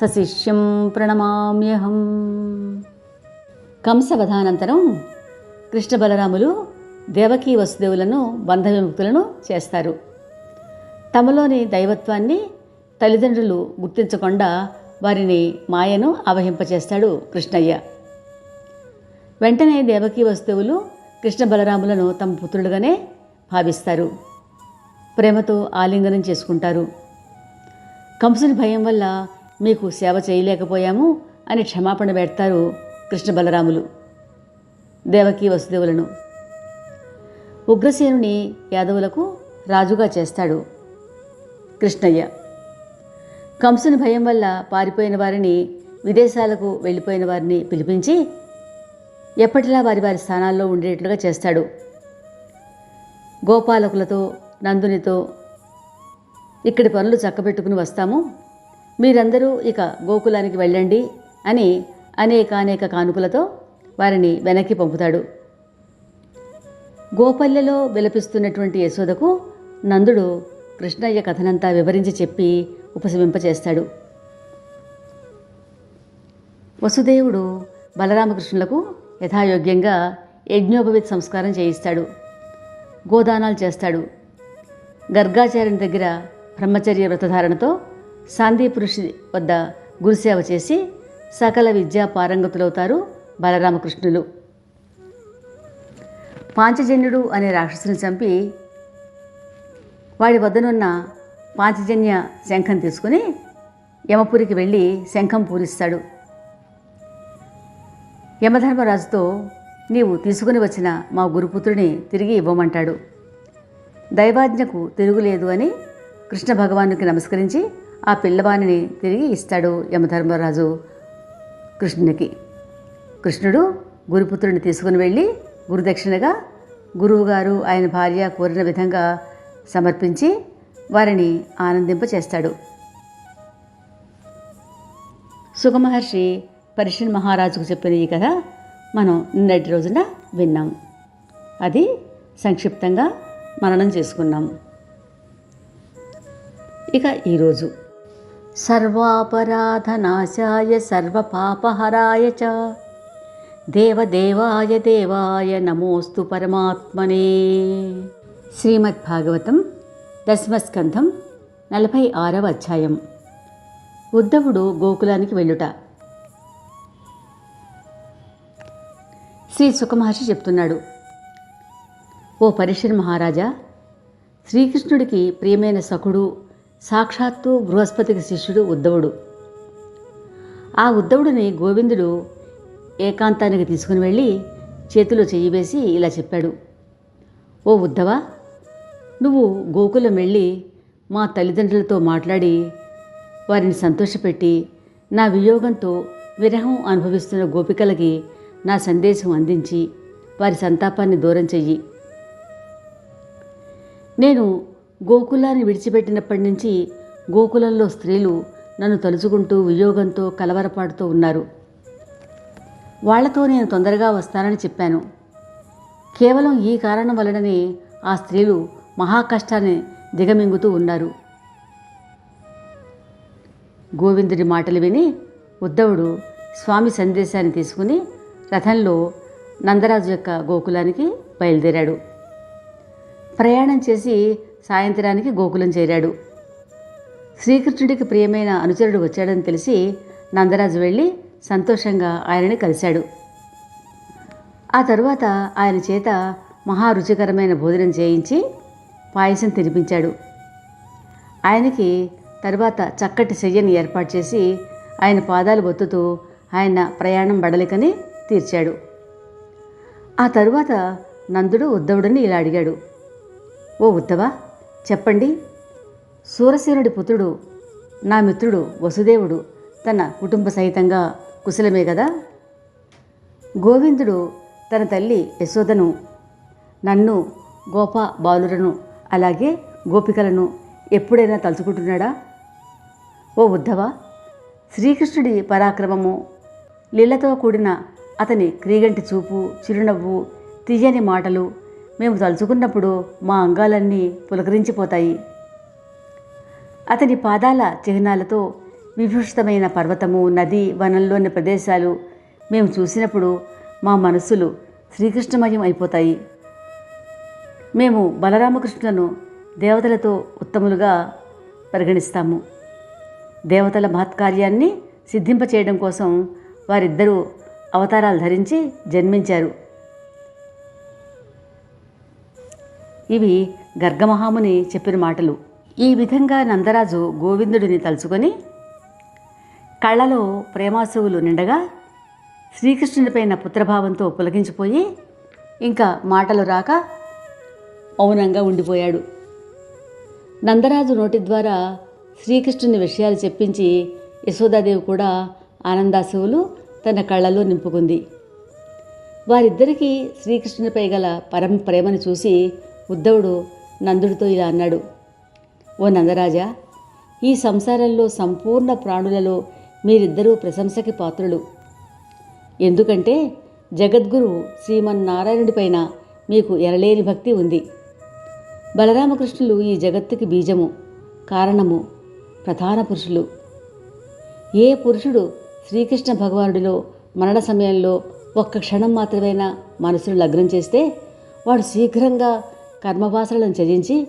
సశిష్యం ప్రణమామ్యహం. కంసవధానంతరం కృష్ణ బలరాములు దేవకీ వసుదేవులను బంధ విముక్తులను చేస్తారు. తమలోని దైవత్వాన్ని తల్లిదండ్రులు గుర్తించకుండా వారిని మాయను అవహింపచేస్తాడు కృష్ణయ్య. వెంటనే దేవకీ వస్తువులు కృష్ణ బలరాములను తమ పుత్రులుగానే భావిస్తారు. ప్రేమతో ఆలింగనం చేసుకుంటారు. కంసుని భయం వల్ల మీకు సేవ చేయలేకపోయాము అని క్షమాపణ పెడతారు కృష్ణ బలరాములు. దేవకీ వసుదేవులను. ఉగ్రసేనుని యాదవులకు రాజుగా చేస్తాడు కృష్ణయ్య. కంసుని భయం వల్ల పారిపోయిన వారిని విదేశాలకు వెళ్ళిపోయిన వారిని పిలిపించి ఎప్పటిలా వారి వారి స్థానాల్లో ఉండేట్లుగా చేస్తాడు. గోపాలకులతో నందునితో ఇక్కడి పనులు చక్కబెట్టుకుని వస్తాము. మీరందరూ ఇక గోకులానికి వెళ్ళండి అని అనేక అనేక కానుకలతో వారిని వెనక్కి పంపుతాడు. గోపల్లెలో విలపిస్తున్నటువంటి యశోదకు నందుడు కృష్ణయ్య కథనంతా వివరించి చెప్పి ఉపశమింపచేస్తాడు. వసుదేవుడు బలరామకృష్ణులకు యథాయోగ్యంగా యజ్ఞోపవిత్ సంస్కారం చేయిస్తాడు. గోదానాలు చేస్తాడు. గర్గాచార్యుని దగ్గర బ్రహ్మచర్య వ్రతధారణతో సాందీపు ఋషి వద్ద గురుసేవ చేసి సకల విద్యా పారంగతులవుతారు బలరామకృష్ణులు. పాంచజన్యుడు అనే రాక్షసుని చంపి వాడి వద్దనున్న పాంచజన్య శంఖం తీసుకుని యమపురికి వెళ్ళి శంఖం పూరిస్తాడు. యమధర్మరాజుతో నీవు తీసుకుని వచ్చిన మా గురుపుత్రుని తిరిగి ఇవ్వమంటాడు. దైవాజ్ఞకు తిరుగులేదు అని కృష్ణ భగవానుకి నమస్కరించి ఆ పిల్లవాణిని తిరిగి ఇస్తాడు యమధర్మరాజు కృష్ణునికి. కృష్ణుడు గురుపుత్రుని తీసుకుని వెళ్ళి గురుదక్షిణగా గురువుగారు ఆయన భార్య కోరిన విధంగా సమర్పించి వారిని ఆనందింపచేస్తాడు. సుఖమహర్షి పరిషన్ మహారాజుకు చెప్పిన ఈ కథ మనం నిన్నటి రోజున విన్నాం. అది సంక్షిప్తంగా మననం చేసుకున్నాం. ఇక ఈరోజు సర్వాపరాధనాశాయ సర్వపాపహరాయ చ. దేవదేవాయ దేవాయ నమోస్తు పరమాత్మనే. శ్రీమద్భాగవతం దశమస్కంధం నలభై ఆరవ అధ్యాయం. ఉద్ధవుడు గోకులానికి వెళ్ళుట. శ్రీ సుఖమహర్షి చెప్తున్నాడు. ఓ పరిషన్ మహారాజా శ్రీకృష్ణుడికి ప్రియమైన సఖుడు సాక్షాత్తు బృహస్పతికి శిష్యుడు ఉద్ధవుడు. ఆ ఉద్ధవుడిని గోవిందుడు ఏకాంతానికి తీసుకుని వెళ్ళి చేతిలో చెయ్యి వేసి ఇలా చెప్పాడు. ఓ ఉద్ధవ నువ్వు గోకులం వెళ్ళి మా తల్లిదండ్రులతో మాట్లాడి వారిని సంతోషపెట్టి నా వియోగంతో విరహం అనుభవిస్తున్న గోపికలకి నా సందేశం అందించి వారి సంతాపాన్ని దూరం చెయ్యి. నేను గోకులాన్ని విడిచిపెట్టినప్పటి నుంచి గోకులంలో స్త్రీలు నన్ను తలుచుకుంటూ వియోగంతో కలవరపాటుతో ఉన్నారు. వాళ్ళతో నేను తొందరగా వస్తానని చెప్పాను. కేవలం ఈ కారణం వలననే ఆ స్త్రీలు మహా కష్టాన్ని దిగమింగుతూ ఉన్నారు. గోవిందుడి మాటలు విని ఉద్ధవుడు స్వామి సందేశాన్ని తీసుకుని రథంలో నందరాజు యొక్క గోకులానికి బయలుదేరాడు. ప్రయాణం చేసి సాయంత్రానికి గోకులం చేరాడు. శ్రీకృష్ణుడికి ప్రియమైన అనుచరుడు వచ్చాడని తెలిసి నందరాజు వెళ్ళి సంతోషంగా ఆయనని కలిశాడు. ఆ తరువాత ఆయన చేత మహా రుచికరమైన భోజనం చేయించి పాయసం తినిపించాడు. ఆయనకి తరువాత చక్కటి శయ్యని ఏర్పాటు చేసి ఆయన పాదాలు బొత్తుతూ ఆయన ప్రయాణం బడలికని తీర్చాడు. ఆ తరువాత నందుడు ఉద్ధవుడిని ఇలా అడిగాడు. ఓ ఉద్ధవా చెప్పండి. సూరసేనుడి పుత్రుడు నా మిత్రుడు వసుదేవుడు తన కుటుంబ సహితంగా కుశలమే కదా గోవిందుడు తన తల్లి యశోదను నన్ను గోపా బాలురను అలాగే గోపికలను ఎప్పుడైనా తలుచుకుంటున్నాడా? ఓ ఉద్ధవ శ్రీకృష్ణుడి పరాక్రమము లీలతో కూడిన అతని క్రీగంటి చూపు చిరునవ్వు తీయని మాటలు మేము తలుచుకున్నప్పుడు మా అంగాలన్నీ పులకరించిపోతాయి. అతని పాదాల చిహ్నాలతో విభూషితమైన పర్వతము నది వనంలోని ప్రదేశాలు మేము చూసినప్పుడు మా మనస్సులు శ్రీకృష్ణమయం అయిపోతాయి. మేము బలరామకృష్ణులను దేవతలతో ఉత్తములుగా పరిగణిస్తాము. దేవతల మహత్కార్యాన్ని సిద్ధింపచేయడం కోసం వారిద్దరూ అవతారాలు ధరించి జన్మించారు. ఇవి గర్గమహాముని చెప్పిన మాటలు. ఈ విధంగా నందరాజు గోవిందుడిని తలుచుకొని కళ్ళలో ప్రేమాసువులు నిండగా శ్రీకృష్ణునిపైన పుత్రభావంతో పులకించిపోయి ఇంకా మాటలు రాక మౌనంగా ఉండిపోయాడు. నందరాజు నోటి ద్వారా శ్రీకృష్ణుని విషయాలు చెప్పించి యశోదాదేవి కూడా ఆనందాశువులు తన కళ్ళలో నింపుకుంది. వారిద్దరికీ శ్రీకృష్ణునిపై గల పరం ప్రేమను చూసి ఉద్ధవుడు నందుడితో ఇలా అన్నాడు ఓ నందరాజా ఈ సంసారంలో సంపూర్ణ ప్రాణులలో మీరిద్దరూ ప్రశంసకి పాత్రులు. ఎందుకంటే జగద్గురు శ్రీమన్నారాయణుడిపైన మీకు ఎరలేని భక్తి ఉంది. బలరామకృష్ణులు ఈ జగత్తుకి బీజము కారణము ప్రధాన పురుషులు. ఏ పురుషుడు శ్రీకృష్ణ భగవానుడిలో మరణ సమయంలో ఒక్క క్షణం మాత్రమైనా మనసును లగ్నం చేస్తే వాడు శీఘ్రంగా కర్మవాసనలను త్యజించి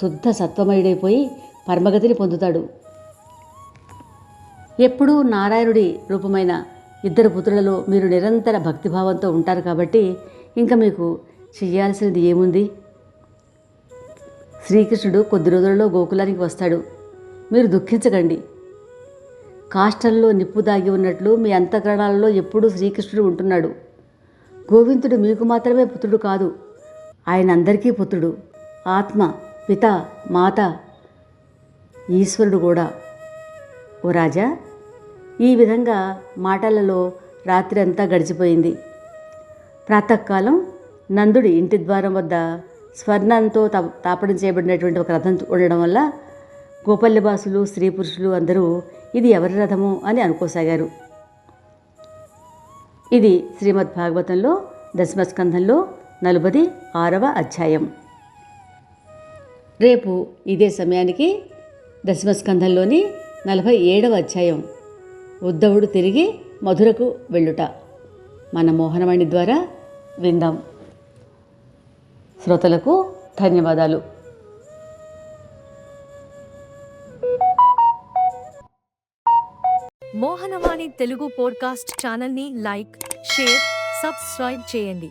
శుద్ధ సత్వమయుడైపోయి పరమగతిని పొందుతాడు. ఎప్పుడూ నారాయణుడి రూపమైన ఇద్దరు పుత్రులలో మీరు నిరంతర భక్తిభావంతో ఉంటారు కాబట్టి ఇంకా మీకు చెయ్యాల్సినది ఏముంది? శ్రీకృష్ణుడు కొద్ది రోజులలో గోకులానికి వస్తాడు. మీరు దుఃఖించకండి. కాష్టంలో నిప్పు దాగి ఉన్నట్లు మీ అంతఃకరణాలలో ఎప్పుడూ శ్రీకృష్ణుడు ఉంటున్నాడు. గోవిందుడు మీకు మాత్రమే పుత్రుడు కాదు. ఆయన అందరికీ పుత్రుడు ఆత్మ పిత మాత ఈశ్వరుడు కూడా. ఓ రాజా ఈ విధంగా మాటలలో రాత్రి అంతా గడిచిపోయింది. ప్రాతకాలం నందుడి ఇంటి ద్వారం వద్ద స్వర్ణంతో తా- తాపడం చేయబడినటువంటి ఒక రథం ఉండడం వల్ల గోపల్యవాసులు స్త్రీ పురుషులు అందరూ ఇది ఎవరి రథము అని అనుకోసాగారు. ఇది శ్రీమద్ భాగవతంలో దశమస్కంధంలో నలభై ఆరవ అధ్యాయం. రేపు ఇదే సమయానికి దశమస్కంధంలోని నలభై ఏడవ అధ్యాయం. ఉద్ధవుడు తిరిగి మధురకు వెళ్ళుట. మన మోహనవాణి ద్వారా విందాం. శ్రోతలకు ధన్యవాదాలు. మోహనవాణి తెలుగు పోడ్కాస్ట్ ఛానల్ని లైక్ షేర్ సబ్స్క్రైబ్ చేయండి.